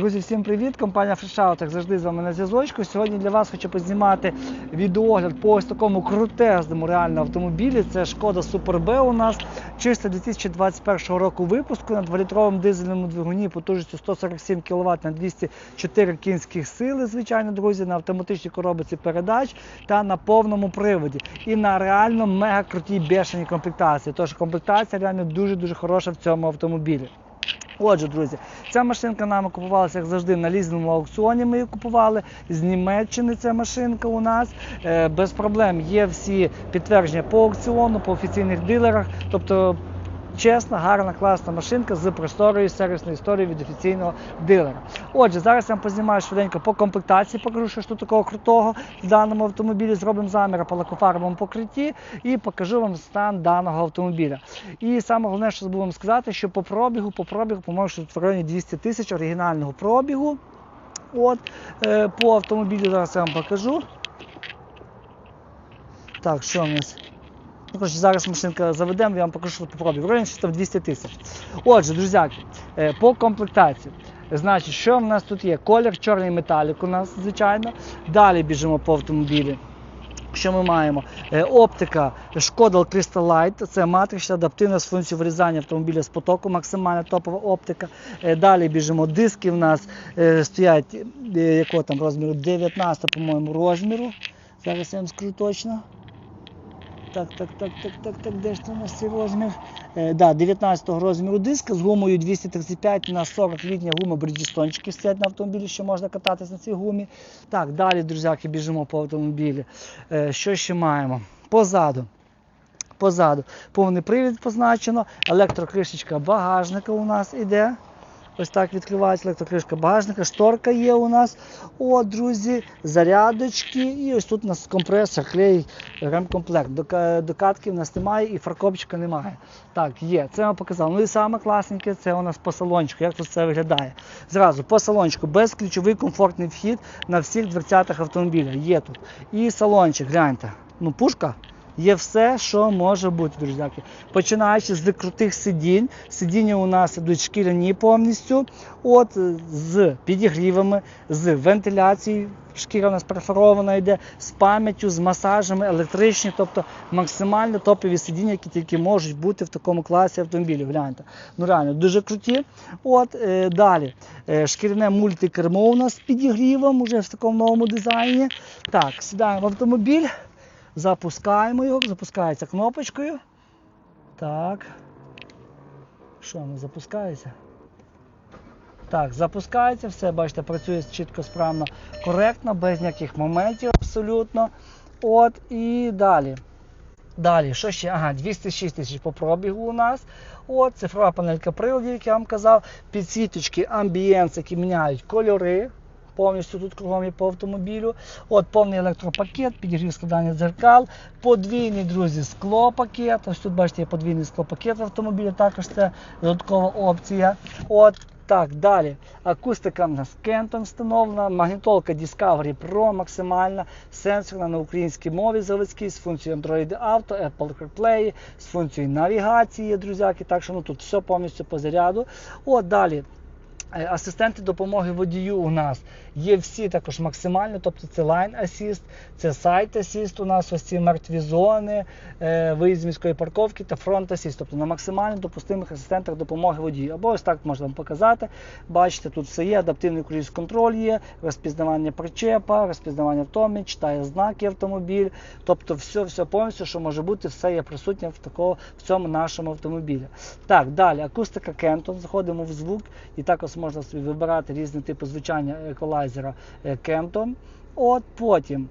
Друзі, всім привіт! Компанія FreshOut, як завжди з вами на зв'язочку. Сьогодні для вас хочу познімати відеогляд по ось такому крутезному реально автомобілі. Це шкода Super B у нас. Чисто 2021 року випуску на 2-літровому дизельному двигуні потужністю 147 кВт на 204 кінських сили, звичайно, друзі, на автоматичній коробці передач та на повному приводі. І на реально мега крутій бешеній комплектації. Тож комплектація реально дуже-дуже хороша в цьому автомобілі. Отже, друзі, ця машинка нами купувалася, як завжди, на лізному аукціоні. Ми її купували. З Німеччини ця машинка у нас. Е, без проблем є всі підтвердження по аукціону, по офіційних дилерах. Тобто чесна, гарна, класна машинка з просторою сервісною історією від офіційного дилера. Отже, зараз я вам познімаю швиденько по комплектації, покажу, що ж такого крутого в даному автомобілі. Зробимо заміри по лакофарбовому покритті і покажу вам стан даного автомобіля. І саме головне, що забув вам сказати, що по пробігу, по пробігу, по-моєму, що тут в районі 200 тисяч оригінального пробігу. От, е, по автомобілю зараз я вам покажу. Так, що в нас? Ну, коротше, зараз машинка заведемо, я вам покажу, по пробігу. В районі щось там 200 тисяч. Отже, друзяки, е, по комплектації. Значить, що в нас тут є? Колір чорний металік у нас, звичайно. Далі біжимо по автомобілі. Що ми маємо? Е, Оптика Шкода Crystal Light, це матрична адаптивна з функцією вирізання автомобіля з потоку, максимальна топова оптика. Е, Далі біжимо. Диски в нас стоять якого там розміру? 19, по-моєму, розміру. Зараз я вам скажу точно. Так, так, так, так, так, так, де ж це у нас цей розмір? Е, да, 19 розміру диска з гумою 235 на 40 літня гума Бриджестончики стоять на автомобілі, що можна кататись на цій гумі. Так, далі, друзяки, біжимо по автомобілі. Е, що ще маємо? Позаду. Позаду повний привід позначено, електрокришечка багажника у нас іде. Ось так відкривається електрокришка багажника, шторка є у нас. О, друзі, зарядочки. І ось тут у нас компресор, клей, ремкомплект. Докатки в нас немає і фаркопчика немає. Так, є. Це вам показав. Ну і саме класненьке, це у нас по салончику. Як тут це виглядає? Зразу по салончику, безключовий комфортний вхід на всіх дверцятах автомобіля. Є тут. І салончик, гляньте. Ну, пушка. Є все, що може бути, друзяки. Починаючи з крутих сидінь. Сидіння у нас ідуть шкіряні повністю, от з підігрівами, з вентиляцією. Шкіра у нас перфорована йде з пам'яттю, з масажами, електричні, тобто максимально топові сидіння, які тільки можуть бути в такому класі автомобілів. Гляньте. Ну реально дуже круті. От е, далі. Е, шкіряне мультикермо у нас з підігрівом, уже в такому новому дизайні. Так, сідаємо в автомобіль. Запускаємо його, запускається кнопочкою. Так. Що не запускається? Так, запускається, все, бачите, працює чітко, справно, коректно, без ніяких моментів абсолютно. От і далі. Далі, що ще? Ага, 206 тисяч по пробігу у нас. От, цифрова панелька приладів, як я вам казав, підсвіточки, амбієнс, які міняють кольори. Повністю тут кругом є по автомобілю. От повний електропакет, підігрів складання дзеркал, подвійний, друзі, склопакет. Ось тут бачите, є подвійний склопакет в автомобілі, також це додаткова опція. От так, далі. Акустика в нас Кентон встановлена, магнітолка Discovery Pro максимальна, сенсорна на українській мові заводській з функцією Android Auto, Apple CarPlay, з функцією навігації, друзяки. Так що ну, тут все повністю по заряду. От далі. Е, Асистенти допомоги водію у нас є всі також максимально, тобто це Line Assist, це Site Assist, у нас ось ці мертві зони, е, виїзд з міської парковки та Front Assist, тобто на максимально допустимих асистентах допомоги водію. Або ось так можна вам показати. Бачите, тут все є, адаптивний круїз контроль є, розпізнавання причепа, розпізнавання втоми, читає знаки автомобіль. Тобто все, все повністю, що може бути, все є присутнє в, такого, в цьому нашому автомобілі. Так, далі акустика Кентон, заходимо в звук і також можна собі вибирати різні типи звучання еколайзера Кемтон. От потім.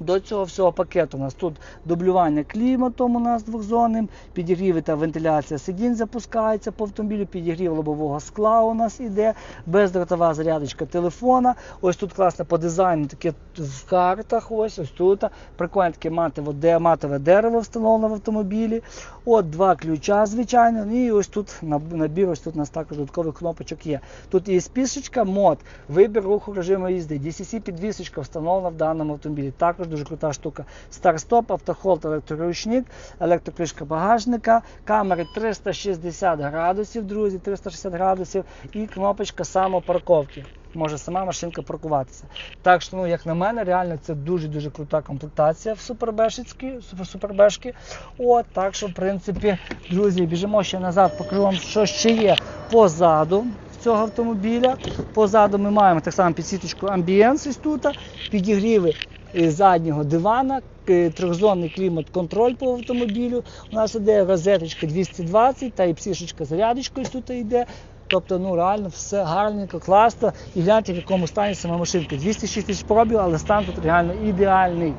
До цього всього пакету у нас тут дублювання кліматом у нас двохзонним, підігріви та вентиляція сидінь запускається по автомобілю, підігрів лобового скла у нас іде, бездротова зарядочка телефона. Ось тут класно по дизайну таке в картах. Ось ось тут. Прикольне таке матове, матове дерево встановлено в автомобілі. От два ключа, звичайно. Ну, І ось тут набір, ось тут у нас також додаткових кнопочок є. Тут є спішечка, мод, вибір руху режиму їзди, DCC підвісочка встановлена в даному автомобілі. Також дуже крута штука. Старт-стоп, автохолд, електроручник, електрокришка багажника, камери 360 градусів, друзі, 360 градусів, і кнопочка самопарковки. Може сама машинка паркуватися. Так що, ну, як на мене, реально це дуже-дуже крута комплектація в супербешечці, супер- От, так що, в принципі, друзі, біжимо ще назад, покажу вам, що ще є позаду цього автомобіля. Позаду ми маємо так само підсвіточку Ambience ось тут, підігріви заднього дивана, е, трьохзонний клімат-контроль по автомобілю. У нас іде розеточка 220 та і псішечка зарядочкою тут йде. Тобто, ну реально все гарненько, класно. І гляньте, в якому стані сама машинка. 206 тисяч пробів, але стан тут реально ідеальний.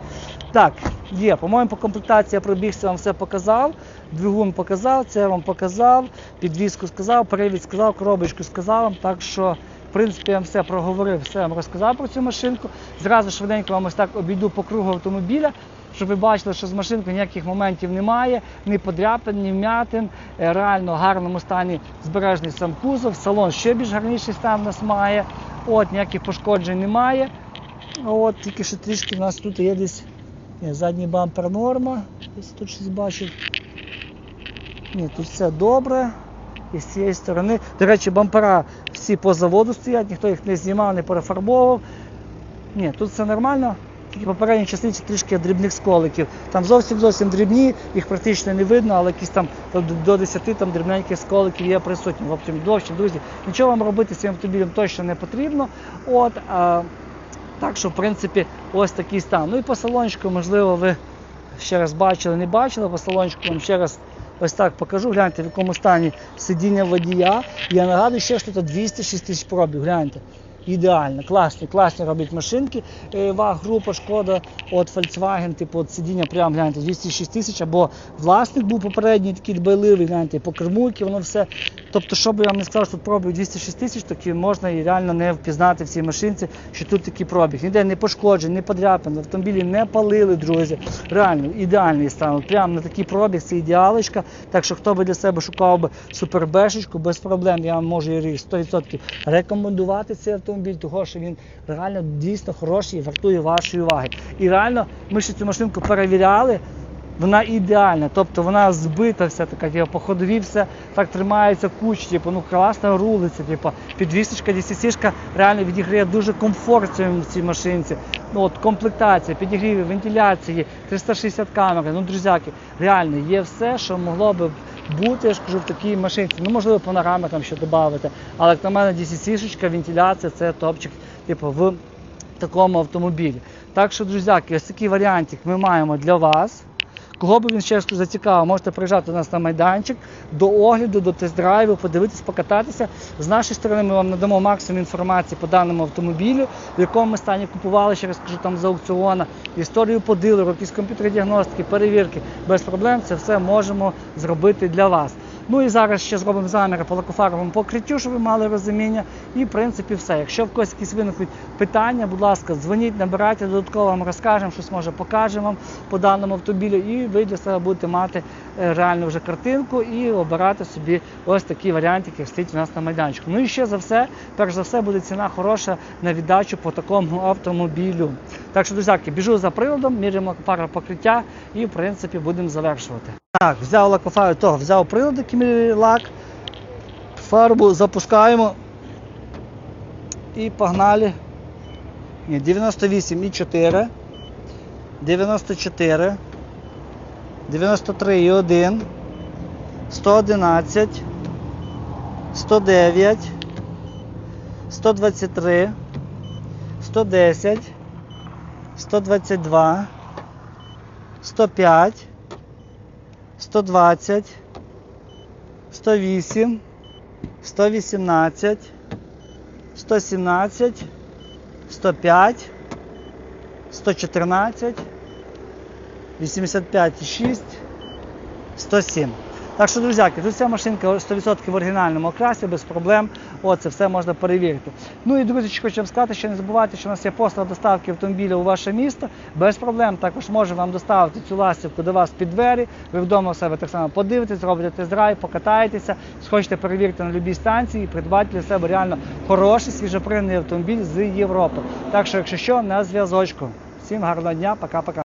Так, є. По-моєму, по комплектації я пробігся, вам все показав. Двигун показав, це вам показав, підвізку сказав, привід сказав, коробочку сказав вам. Так що, принципі, я вам все проговорив, все вам розказав про цю машинку. Зразу швиденько вам ось так обійду по кругу автомобіля, щоб ви бачили, що з машинкою ніяких моментів немає, ні подряпин, ні вмятин. Е, Реально в гарному стані збережений сам кузов, салон ще більш гарніший стан у нас має. От, ніяких пошкоджень немає. От, тільки що трішки в нас тут є десь ні, задній бампер норма. Десь тут щось бачив. Ні, тут все добре. І з цієї сторони. До речі, бампера всі по заводу стоять, ніхто їх не знімав, не перефарбовував. Ні, тут все нормально. Тільки попередні частиці трішки дрібних сколиків. Там зовсім зовсім дрібні, їх практично не видно, але якісь там до- до 10 там дрібненьких сколиків є присутні. В в друзі, нічого вам робити з цим автомобілем точно не потрібно. От, а, так що, в принципі, ось такий стан. Ну і по салончику, можливо, ви ще раз бачили, не бачили. По салончику вам ще раз ось так покажу. Гляньте, в якому стані сидіння водія. Я нагадую, ще що тут 206 тисяч пробів. Гляньте. Ідеально, класні, класні роблять машинки. Е, Ваг група, шкода, от Volkswagen, типу, от сидіння прям гляньте, 206 тисяч, або власник був попередній такий дбайливий, гляньте, по кермуйки, воно все. Тобто, що би я вам не сказав, що пробіг 206 тисяч, то можна і реально не впізнати в цій машинці, що тут такий пробіг. Ніде не пошкоджень, не подряпин, автомобілі не палили, друзі. Реально, ідеальний стан. Прямо на такий пробіг, це ідеалочка. Так що хто би для себе шукав би супербешечку, без проблем, я вам можу її 100% рекомендувати цей автомобіль, тому що він реально дійсно хороший і вартує вашої уваги. І реально ми ще цю машинку перевіряли. Вона ідеальна, тобто вона збита вся така, типу, по ходові все так тримається куч, типу, ну класно рулиться, типу, підвісочка, DCC-шка реально відіграє дуже комфорт в цій машинці. Ну от комплектація, підігріви, вентиляції, 360 камери, ну друзяки, реально є все, що могло би бути, я ж кажу, в такій машинці. Ну, можливо, панорами там ще додати. Але як на мене DCC-шечка, вентиляція це топчик, типу, в такому автомобілі. Так що, друзяки, ось такий варіантик ми маємо для вас. Кого б він ще зацікавив, можете приїжджати до нас на майданчик до огляду, до тест-драйву, подивитись, покататися. З нашої сторони ми вам надамо максимум інформації по даному автомобілю, в якому ми стані купували, ще раз кажу, там за аукціона, історію по дилеру, якісь комп'ютерні діагностики, перевірки. Без проблем це все можемо зробити для вас. Ну і зараз ще зробимо заміри по лакофаровому покриттю, щоб ви мали розуміння. І в принципі все. Якщо в когось якісь виникнуть питання, будь ласка, дзвоніть, набирайте, додатково вам розкажемо, щось може покажемо вам по даному автомобілю, і ви для себе будете мати е, реальну вже картинку і обирати собі ось такі варіанти, які стоять у нас на майданчику. Ну і ще за все, перш за все, буде ціна хороша на віддачу по такому автомобілю. Так що, друзяки, біжу за приладом, міряємо лакофарове покриття і в принципі будемо завершувати. Так, взяв лакофарбу, того, взяв прилад, який лак, фарбу запускаємо. І погнали. Ні, 98,4, 94, 93,1, 111, 109, 123, 110, 122, 105, 120, 108, 118, 117, 105, 114, 85,6, 107. Так що, друзяки, тут ця машинка 100% в оригінальному окрасі, без проблем. О, це все можна перевірити. Ну і друзі, хочу вам сказати, що не забувайте, що у нас є послуга доставки автомобіля у ваше місто. Без проблем також можемо вам доставити цю ластівку до вас під двері. Ви вдома у себе так само подивитесь, зробите тест-драйв, покатаєтеся, схочете перевірити на будь-якій станції і придбати для себе реально хороший свіжопринний автомобіль з Європи. Так що, якщо що, на зв'язочку. Всім гарного дня, пока-пока.